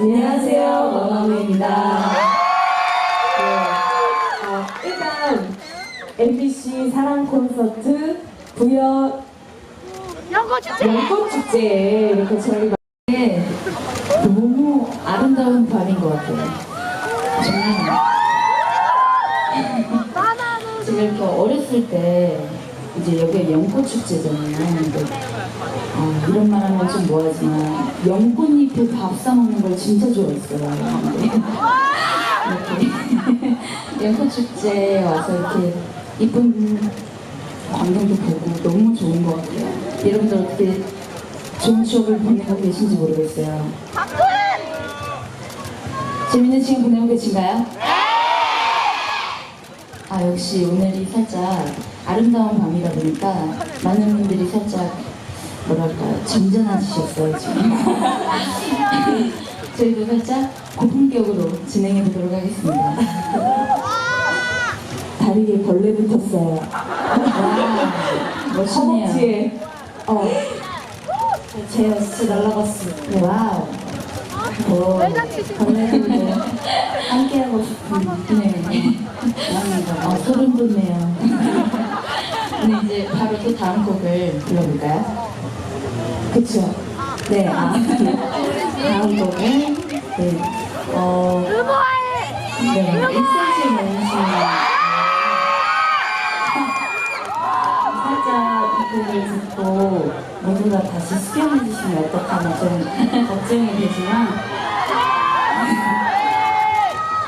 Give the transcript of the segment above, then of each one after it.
안녕하세요, 마마무입니다. 네, 어, 일단 MBC 사랑 콘서트 부여 연고 주제 연꽃 축제에 이렇게 저희가 네, 너무 아름다운 밤인 것 같아요. 정말 이렇게 어렸을 때 이제 여기가 연꽃 축제잖아요. 근데 어, 이런 말 하면 좀 뭐하지만 연꽃잎에 밥 싸먹는 걸 진짜 좋아했어요. 근데 이렇게 연꽃 축제에 와서 이렇게 이쁜 광경도 보고 너무 좋은 것 같아요. 여러분들 어떻게 좋은 추억을 보내고 계신지 모르겠어요. 재밌는 시간 보내고 계신가요? 아 역시 오늘이 살짝 아름다운 밤이다 보니까 많은 분들이 살짝 뭐랄까 점잖아지셨어요 지금. 저희도 살짝 고품격으로 진행해 보도록 하겠습니다. 다리에 벌레 붙었어요. 와 멋있네요. 허벅지에. 어. 제가 진짜 날라갔어요. 네, 와우 오, 벌레들도 함께하고 싶은 네. 어, 소름 돋네요. 근데 이제 바로 또 다음 곡을 불러볼까요? 그쵸? 네, 아, 다음 곡은, 네, 어, 네, 1cm 원신. 살짝 이 곡을 듣고 모두가 다시 수렴해주시면 어떡하나 좀 되지만,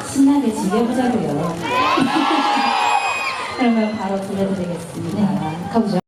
신나게 즐겨보자고요. 그러면 바로 들려드리겠습니다. 가보죠.